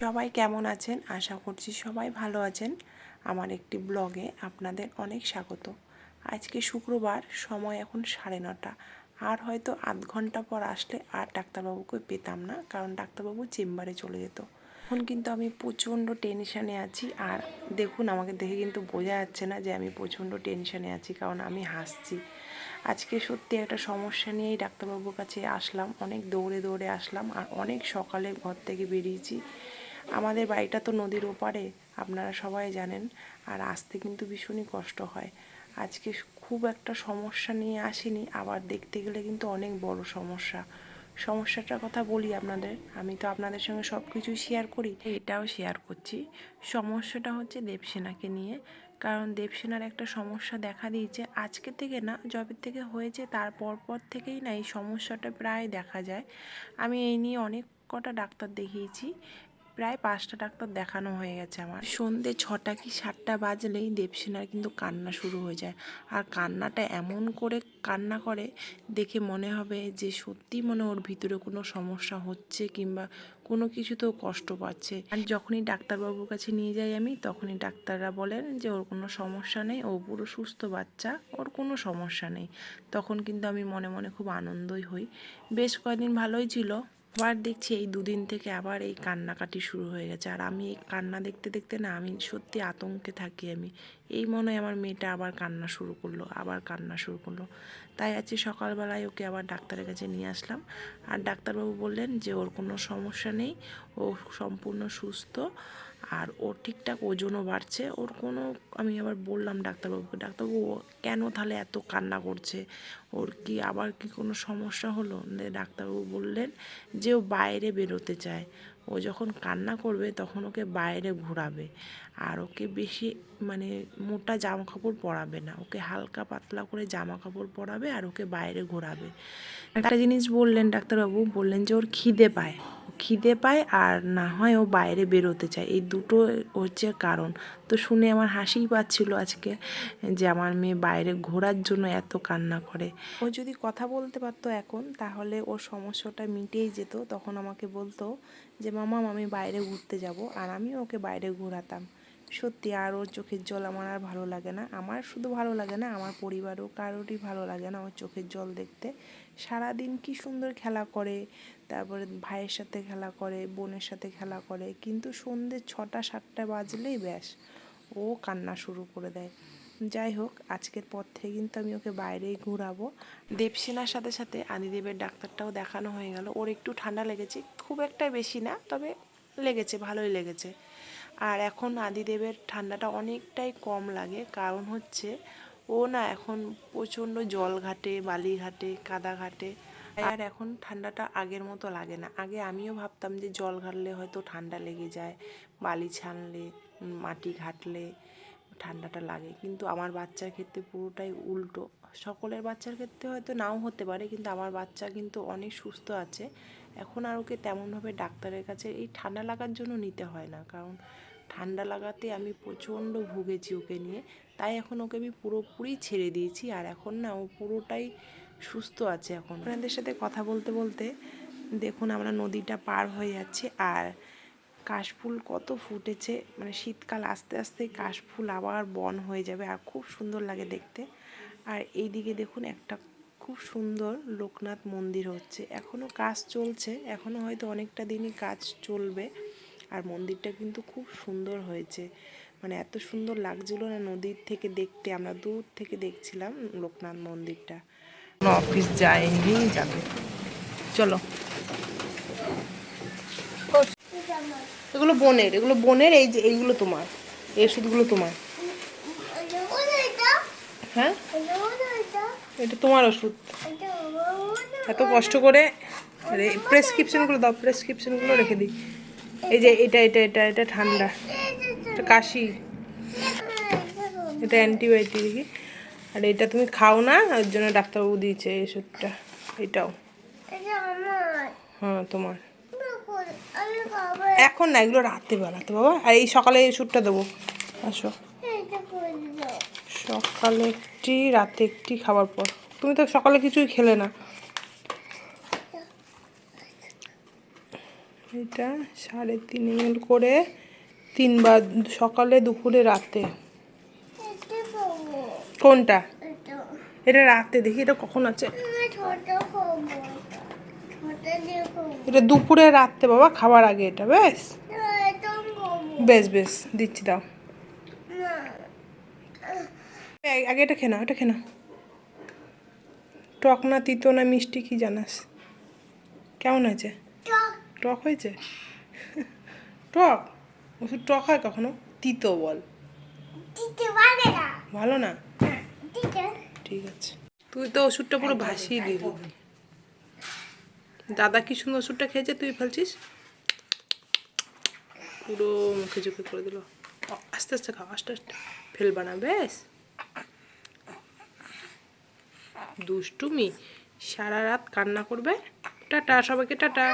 সবাই কেমন আছেন? আশা করছি সবাই ভালো আছেন। আমার একটি ব্লগে আপনাদের অনেক স্বাগত। আজকে শুক্রবার, সময় এখন সাড়ে নটা। আর হয়তো আধ ঘণ্টা পর আসলে আর ডাক্তারবাবুকে পেতাম না, কারণ ডাক্তারবাবু চেম্বারে চলে যেত। এখন কিন্তু আমি প্রচণ্ড টেনশানে আছি আর দেখুন, আমাকে দেখে কিন্তু বোঝা যাচ্ছে না যে আমি প্রচণ্ড টেনশানে আছি, কারণ আমি হাসছি। আজকে সত্যি একটা সমস্যা নিয়েই ডাক্তারবাবুর কাছে আসলাম। অনেক দৌড়ে দৌড়ে আসলাম আর অনেক সকালে ঘর থেকে বেরিয়েছি। আমাদের বাড়িটা তো নদীর ওপারে, আপনারা সবাই জানেন। আর আসতে কিন্তু ভীষণই কষ্ট হয়। আজকে খুব একটা সমস্যা নিয়ে আসিনি, আবার দেখতে গেলে কিন্তু অনেক বড় সমস্যা। সমস্যাটার কথা বলি আপনাদের, আমি তো আপনাদের সঙ্গে সব কিছুই শেয়ার করি, এটাও শেয়ার করছি। সমস্যাটা হচ্ছে দেবসেনাকে নিয়ে, কারণ দেবসেনার একটা সমস্যা দেখা দিয়েছে। আজকে থেকে না, যবে থেকে হয়েছে তারপর পর থেকেই না এই সমস্যাটা প্রায় দেখা যায়। আমি এই নিয়ে অনেক কটা ডাক্তার দেখিয়েছি প্রায় পাঁচটা ডাক্তার দেখানো হয়ে গেছে আমার। সন্ধে ছটা কি সাতটা বাজলেই দেবসেনার কিন্তু কান্না শুরু হয়ে যায়। আর কান্নাটা এমন করে কান্না করে, দেখে মনে হবে যে সত্যি মনে ওর ভিতরে কোনো সমস্যা হচ্ছে কিংবা কোনো কিছুতেও কষ্ট পাচ্ছে। আর যখনই ডাক্তারবাবুর কাছে নিয়ে যাই আমি, তখনই ডাক্তাররা বলেন যে ওর কোনো সমস্যা নেই, ও পুরো সুস্থ বাচ্চা, ওর কোনো সমস্যা নেই। তখন কিন্তু আমি মনে মনে খুব আনন্দই হই। বেশ কয়েকদিন ভালোই ছিল আবার দেখছি এই দুদিন থেকে আবার এই কান্নাকাটি শুরু হয়ে গেছে। আর আমি এই কান্না দেখতে দেখতে না, আমি সত্যি আতঙ্কে থাকি আমি। এই মনে হয় আমার মেয়েটা আবার কান্না শুরু করল, আবার কান্না শুরু করল। তাই আজকে সকালবেলায় ওকে আবার ডাক্তারের কাছে নিয়ে আসলাম। আর ডাক্তারবাবু বললেন যে, ওর কোনো সমস্যা নেই, ও সম্পূর্ণ সুস্থ। আর ওর ঠিকঠাক ওজনও বাড়ছে। ওর কোনো, আমি আবার বললাম ডাক্তারবাবুকে, ডাক্তারবাবু, ও কেন তাহলে এত কান্না করছে? ওর কি আবার কি কোনো সমস্যা হলো? ডাক্তারবাবু বললেন, যে ও বাইরে বেরোতে চায়। ও যখন কান্না করবে তখন ওকে বাইরে ঘোরাবে। আর ওকে বেশি মানে মোটা জামা কাপড় পরাবে না। ওকে হালকা পাতলা করে জামা কাপড় পরাবে আর ওকে বাইরে ঘোরাবে। একটা জিনিস বললেন ডাক্তারবাবু, বললেন যে ওর খিদে পায়। খিদে পায় আর না হয় ও বাইরে বেরোতে চায়। এই দুটো হচ্ছে কারণ। তো শুনে আমার হাসিই পাচ্ছিল আজকে যে আমার মেয়ে বাইরে ঘোরার জন্য এত কান্না করে। ও যদি কথা বলতে পারতো এখন, তাহলে ওর সমস্যাটা মিটেই যেত। তখন আমাকে বলতো যে, মামা, আমি বাইরে ঘুরতে যাব। আর আমি ওকে বাইরে ঘোরাতাম। সত্যি আর ওর চোখের জল আমার আর ভালো লাগে না। আমার শুধু ভালো লাগে না, আমার পরিবারও কারোরই ভালো লাগে না ওর চোখের জল দেখতে। সারাদিন কি সুন্দর খেলা করে, তারপরে ভাইয়ের সাথে খেলা করে, বোনের সাথে খেলা করে, কিন্তু সন্ধে ছটা, সাতটা বাজলেই ব্যাস, ও কান্না শুরু করে দেয়। যাই হোক, আজকের পর থেকে কিন্তু আমি ওকে বাইরেই ঘুরাবো। দেবসেনার সাথে সাথে আদিদেবের ডাক্তারটাও দেখানো হয়ে গেল। ওর একটু ঠান্ডা লেগেছে, খুব একটা বেশি না, তবে লেগেছে, ভালোই লেগেছে। আর এখন আদিদেবের ঠান্ডাটা অনেকটাই কম লাগে। কারণ হচ্ছে ও না এখন প্রচণ্ড জল ঘাটে, বালি ঘাটে, কাদা ঘাটে। আর এখন ঠান্ডাটা আগের মতো লাগে না। আগে আমিও ভাবতাম যে জল ঘাটলে হয়তো ঠান্ডা লেগে যায়, বালি ছানলে, মাটি ঘাটলে ঠান্ডাটা লাগে। কিন্তু আমার বাচ্চার ক্ষেত্রে পুরোটাই উল্টো। সকলের বাচ্চার ক্ষেত্রে হয়তো নাও হতে পারে, কিন্তু আমার বাচ্চা কিন্তু অনেক সুস্থ আছে। এখন আর ওকে তেমনভাবে ডাক্তারের কাছে এই ঠান্ডা লাগার জন্য নিতে হয় না। কারণ ঠান্ডা লাগাতে আমি প্রচণ্ড ভুগেছি ওকে নিয়ে। তাই এখন ওকে আমি পুরোপুরি ছেড়ে দিয়েছি আর এখন না ও পুরোটাই সুস্থ আছে এখন। আপনাদের সাথে কথা বলতে বলতে দেখুন আমরা নদীটা পার হয়ে যাচ্ছি আর কাশফুল কত ফুটেছে। মানে শীতকাল আস্তে আস্তে কাশফুল আবার বন হয়ে যাবে আর খুব সুন্দর লাগে দেখতে। আর এই দিকে দেখুন একটা খুব সুন্দর লোকনাথ মন্দির হচ্ছে। এখনও কাজ চলছে এখনও হয়তো অনেকটা দিনই কাজ চলবে। আর মন্দিরটা কিন্তু খুব সুন্দর হয়েছে। মানে এত সুন্দর লাগছিল না নদীর থেকে দেখতে, আমরা দূর থেকে দেখছিলাম লোকনাথ মন্দিরটা। অফিস যায়নি, যাবে। চলো। এগুলো বোনের এগুলো বোনের, এই যে এইগুলো তোমার, এই ওষুধগুলো তোমার। হ্যাঁ? এটা তোমার ওষুধ। এত কষ্ট করে প্রেসক্রিপশনগুলো দাও প্রেসক্রিপশনগুলো রেখে দিই। এই যে এটা এটা এটা এটা ঠান্ডা। এটা কাশি। এটা অ্যান্টিবায়োটিক দেখি আর এটা তুমি খাও না, ওর জন্য ডাক্তারবাবু দিয়েছে এই ওষুধটা। এটাও। হ্যাঁ তোমার। এখন না, এগুলো রাতে বেলাতে বাবা। আর এই সকালে এই ওষুধটা দেবো। আসো। সকালে একটি, রাতে একটি খাবার পর। তুমি তো সকালে কিছুই খেলে না। এটা সাড়ে তিন এম করে তিনবার সকালে দুপুরে রাতে। কোনটা? এটা। রাতে দেখি এটা কখন আছে? এটা দুপুরে রাতে বাবা খাবার আগে এটা বেশ? বেশ বেশ দিচ্ছি দাও। আগে এটা খেনা এটা খেনা টক না তিতো না মিষ্টি কি জানাস? কেমন আছে টক হয়েছে? টক? ওষুধ টক হয় কখনো? তিতো বল। ভালো না? ঠিক আছে। তুই তো ওষুধটা পুরো ভাসিয়ে দিলি। দাদা কি সুন্দর ওষুধটা খেয়েছে? তুই ফেলছিস? পুরো মুখে চোখে করে দিল। আস্তে আস্তে খাও আস্তে আস্তে। ফেলবা না বেশ দুষ্টুমি সারা রাত কান্না করবে। টাটা সবাইকে টাটা।